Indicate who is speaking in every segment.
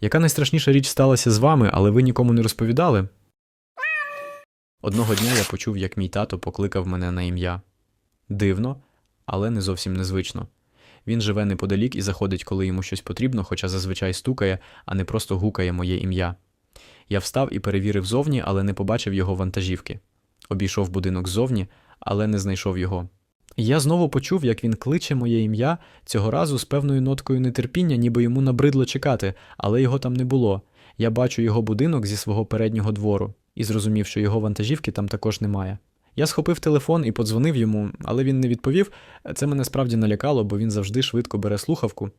Speaker 1: Яка найстрашніша річ сталася з вами, але ви нікому не розповідали? Одного дня я почув, як мій тато покликав мене на ім'я. Дивно, але не зовсім незвично. Він живе неподалік і заходить, коли йому щось потрібно, хоча зазвичай стукає, а не просто гукає моє ім'я. Я встав і перевірив зовні, але не побачив його вантажівки. Обійшов будинок ззовні, але не знайшов його. Я знову почув, як він кличе моє ім'я, цього разу з певною ноткою нетерпіння, ніби йому набридло чекати, але його там не було. Я бачу його будинок зі свого переднього двору і зрозумів, що його вантажівки там також немає. Я схопив телефон і подзвонив йому, але він не відповів. Це мене справді налякало, бо він завжди швидко бере слухавку.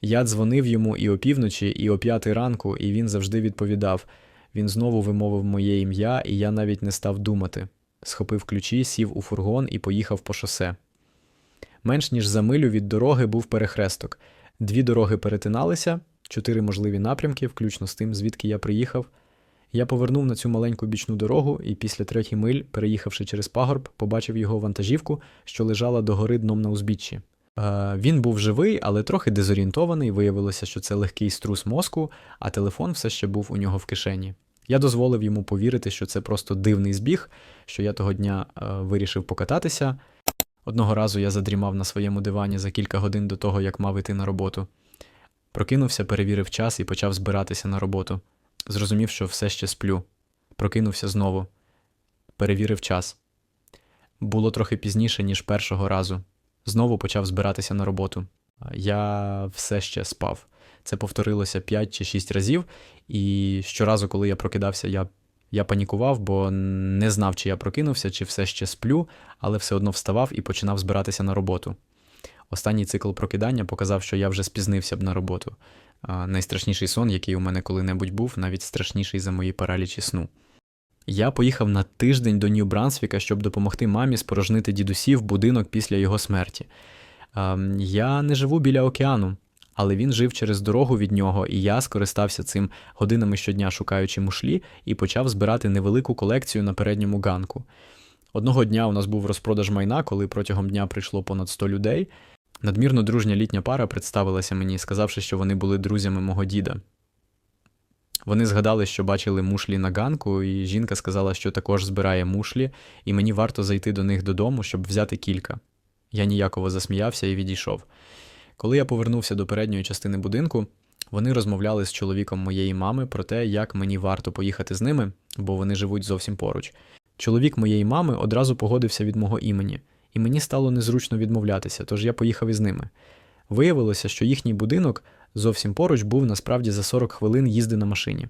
Speaker 1: Я дзвонив йому і опівночі, і о п'ятий ранку, і він завжди відповідав. Він знову вимовив моє ім'я, і я навіть не став думати. Схопив ключі, сів у фургон і поїхав по шосе. Менш ніж за милю від дороги був перехресток. Дві дороги перетиналися, чотири можливі напрямки, включно з тим, звідки я приїхав. Я повернув на цю маленьку бічну дорогу і після третій миль, переїхавши через пагорб, побачив його вантажівку, що лежала догори дном на узбіччі. Е, він був живий, але трохи дезорієнтований. Виявилося, що це легкий струс мозку, а телефон все ще був у нього в кишені. Я дозволив йому повірити, що це просто дивний збіг, що я того дня е, вирішив покататися. Одного разу я задрімав на своєму дивані за кілька годин до того, як мав іти на роботу. Прокинувся, перевірив час і почав збиратися на роботу. Зрозумів, що все ще сплю. Прокинувся знову. Перевірив час. Було трохи пізніше, ніж першого разу. Знову почав збиратися на роботу. Я все ще спав. Це повторилося 5 чи 6 разів, і щоразу, коли я прокидався, я, я панікував, бо не знав, чи я прокинувся, чи все ще сплю, але все одно вставав і починав збиратися на роботу. Останній цикл прокидання показав, що я вже спізнився б на роботу. А, найстрашніший сон, який у мене коли-небудь був, навіть страшніший за мої паралічі сну. Я поїхав на тиждень до Нью-Брансвіка, щоб допомогти мамі спорожнити дідусів будинок після його смерті. Я не живу біля океану, але він жив через дорогу від нього, і я скористався цим годинами щодня шукаючи мушлі, і почав збирати невелику колекцію на передньому ганку. Одного дня у нас був розпродаж майна, коли протягом дня прийшло понад 100 людей. Надмірно дружня літня пара представилася мені, сказавши, що вони були друзями мого діда. Вони згадали, що бачили мушлі на ганку, і жінка сказала, що також збирає мушлі, і мені варто зайти до них додому, щоб взяти кілька. Я ніяково засміявся і відійшов. Коли я повернувся до передньої частини будинку, вони розмовляли з чоловіком моєї мами про те, як мені варто поїхати з ними, бо вони живуть зовсім поруч. Чоловік моєї мами одразу погодився від мого імені, і мені стало незручно відмовлятися, тож я поїхав із ними. Виявилося, що їхній будинок зовсім поруч був насправді за 40 хвилин їзди на машині.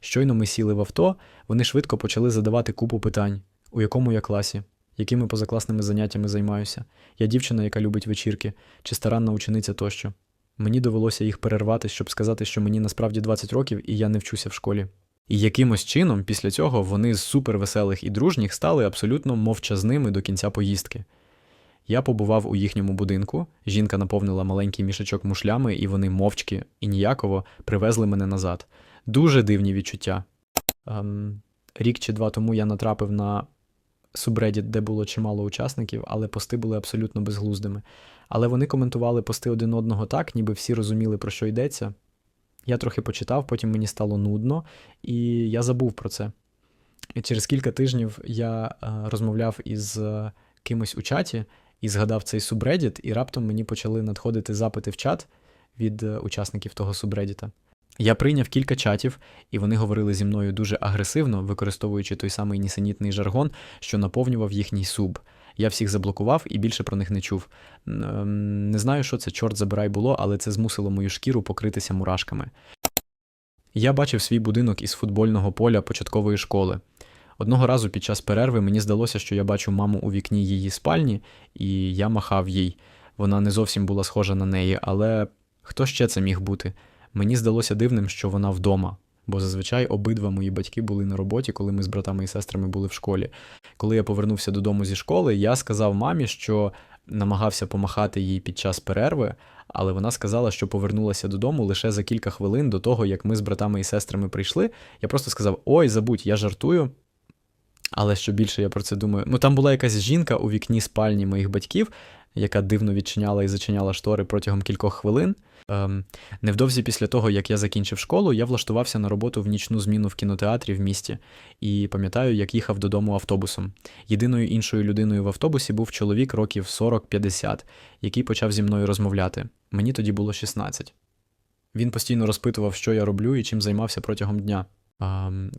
Speaker 1: Щойно ми сіли в авто, вони швидко почали задавати купу питань, у якому я класі, якими позакласними заняттями займаюся, я дівчина, яка любить вечірки, чи старанна учениця тощо. Мені довелося їх перервати, щоб сказати, що мені насправді 20 років і я не вчуся в школі. І якимось чином, після цього, вони з супервеселих і дружніх стали абсолютно мовчазними до кінця поїздки. Я побував у їхньому будинку, жінка наповнила маленький мішечок мушлями, і вони мовчки і ніяково привезли мене назад. Дуже дивні відчуття. Ем, рік чи два тому я натрапив на субредіт, де було чимало учасників, але пости були абсолютно безглуздими. Але вони коментували пости один одного так, ніби всі розуміли, про що йдеться. Я трохи почитав, потім мені стало нудно, і я забув про це. І через кілька тижнів я е, розмовляв із е, кимось у чаті і згадав цей субредіт, і раптом мені почали надходити запити в чат від е, учасників того субредіта. Я прийняв кілька чатів, і вони говорили зі мною дуже агресивно, використовуючи той самий нісенітний жаргон, що наповнював їхній суб. Я всіх заблокував і більше про них не чув. Ем, Не знаю, що це, чорт забирай було, але це змусило мою шкіру покритися мурашками. Я бачив свій будинок із футбольного поля початкової школи. Одного разу під час перерви мені здалося, що я бачу маму у вікні її спальні, і я махав їй. Вона не зовсім була схожа на неї, але хто ще це міг бути? Мені здалося дивним, що вона вдома, бо зазвичай обидва мої батьки були на роботі, коли ми з братами і сестрами були в школі. Коли я повернувся додому зі школи, я сказав мамі, що намагався помахати їй під час перерви, але вона сказала, що повернулася додому лише за кілька хвилин до того, як ми з братами і сестрами прийшли. Я просто сказав: Ой, забудь, я жартую. Але що більше я про це думаю, ну там була якась жінка у вікні спальні моїх батьків, яка дивно відчиняла і зачиняла штори протягом кількох хвилин. Ем, невдовзі після того, як я закінчив школу, я влаштувався на роботу в нічну зміну в кінотеатрі в місті і пам'ятаю, як їхав додому автобусом. Єдиною іншою людиною в автобусі був чоловік років 40-50, який почав зі мною розмовляти. Мені тоді було 16. Він постійно розпитував, що я роблю і чим займався протягом дня.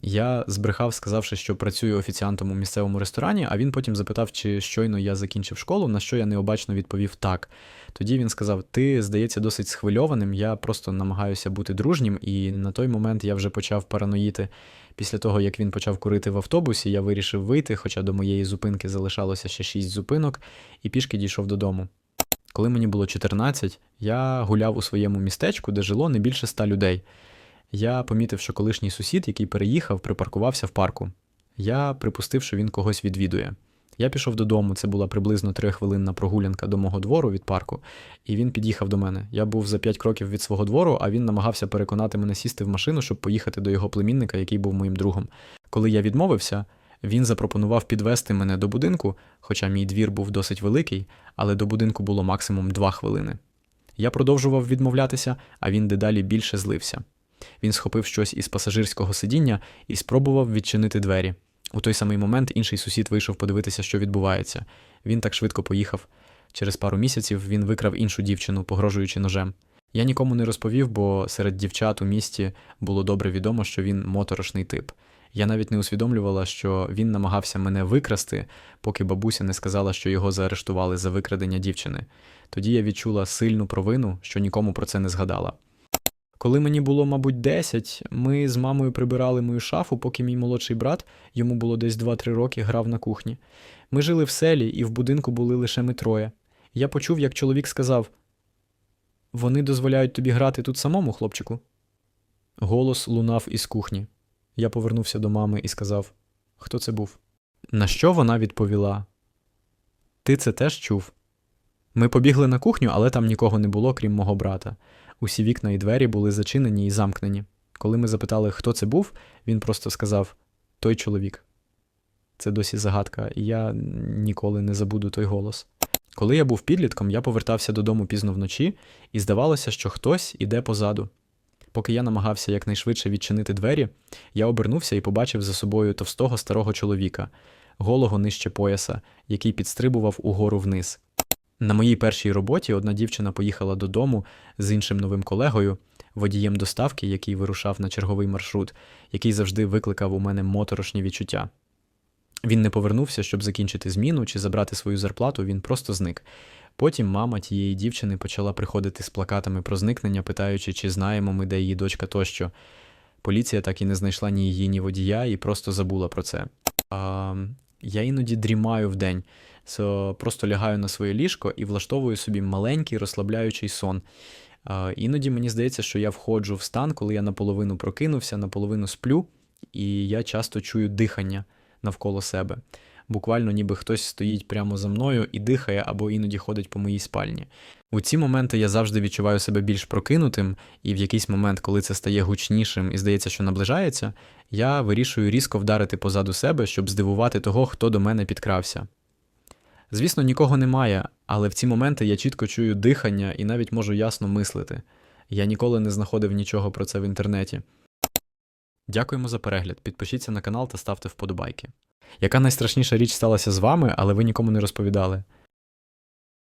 Speaker 1: Я збрехав, сказавши, що працюю офіціантом у місцевому ресторані, а він потім запитав, чи щойно я закінчив школу, на що я необачно відповів так. Тоді він сказав: Ти, здається, досить схвильованим, я просто намагаюся бути дружнім, і на той момент я вже почав параноїти. Після того, як він почав курити в автобусі, я вирішив вийти, хоча до моєї зупинки залишалося ще шість зупинок, і пішки дійшов додому. Коли мені було 14, я гуляв у своєму містечку, де жило не більше ста людей. Я помітив, що колишній сусід, який переїхав, припаркувався в парку. Я припустив, що він когось відвідує. Я пішов додому, це була приблизно трихвилинна прогулянка до мого двору від парку, і він під'їхав до мене. Я був за п'ять кроків від свого двору, а він намагався переконати мене сісти в машину, щоб поїхати до його племінника, який був моїм другом. Коли я відмовився, він запропонував підвести мене до будинку, хоча мій двір був досить великий, але до будинку було максимум два хвилини. Я продовжував відмовлятися, а він дедалі більше злився. Він схопив щось із пасажирського сидіння і спробував відчинити двері. У той самий момент інший сусід вийшов подивитися, що відбувається. Він так швидко поїхав. Через пару місяців він викрав іншу дівчину, погрожуючи ножем. Я нікому не розповів, бо серед дівчат у місті було добре відомо, що він моторошний тип. Я навіть не усвідомлювала, що він намагався мене викрасти, поки бабуся не сказала, що його заарештували за викрадення дівчини. Тоді я відчула сильну провину, що нікому про це не згадала. Коли мені було, мабуть, 10, ми з мамою прибирали мою шафу, поки мій молодший брат, йому було десь 2-3 роки, грав на кухні. Ми жили в селі, і в будинку були лише ми троє. Я почув, як чоловік сказав: Вони дозволяють тобі грати тут самому, хлопчику. Голос лунав із кухні. Я повернувся до мами і сказав: Хто це був? На що вона відповіла: Ти це теж чув? Ми побігли на кухню, але там нікого не було, крім мого брата. Усі вікна і двері були зачинені і замкнені. Коли ми запитали, хто це був, він просто сказав: Той чоловік. Це досі загадка, і я ніколи не забуду той голос. Коли я був підлітком, я повертався додому пізно вночі, і здавалося, що хтось іде позаду. Поки я намагався якнайшвидше відчинити двері, я обернувся і побачив за собою товстого старого чоловіка, голого нижче пояса, який підстрибував угору вниз. На моїй першій роботі одна дівчина поїхала додому з іншим новим колегою, водієм доставки, який вирушав на черговий маршрут, який завжди викликав у мене моторошні відчуття. Він не повернувся, щоб закінчити зміну чи забрати свою зарплату, він просто зник. Потім мама тієї дівчини почала приходити з плакатами про зникнення, питаючи, чи знаємо ми, де її дочка тощо. Поліція так і не знайшла ні її, ні водія, і просто забула про це. А, я іноді дрімаю вдень, so, просто лягаю на своє ліжко і влаштовую собі маленький розслабляючий сон. А, іноді мені здається, що я входжу в стан, коли я наполовину прокинувся, наполовину сплю, і я часто чую дихання навколо себе. Буквально ніби хтось стоїть прямо за мною і дихає або іноді ходить по моїй спальні. У ці моменти я завжди відчуваю себе більш прокинутим, і в якийсь момент, коли це стає гучнішим і здається, що наближається, я вирішую різко вдарити позаду себе, щоб здивувати того, хто до мене підкрався. Звісно, нікого немає, але в ці моменти я чітко чую дихання і навіть можу ясно мислити. Я ніколи не знаходив нічого про це в інтернеті. Дякуємо за перегляд. Підпишіться на канал та ставте вподобайки. Яка найстрашніша річ сталася з вами, але ви нікому не розповідали?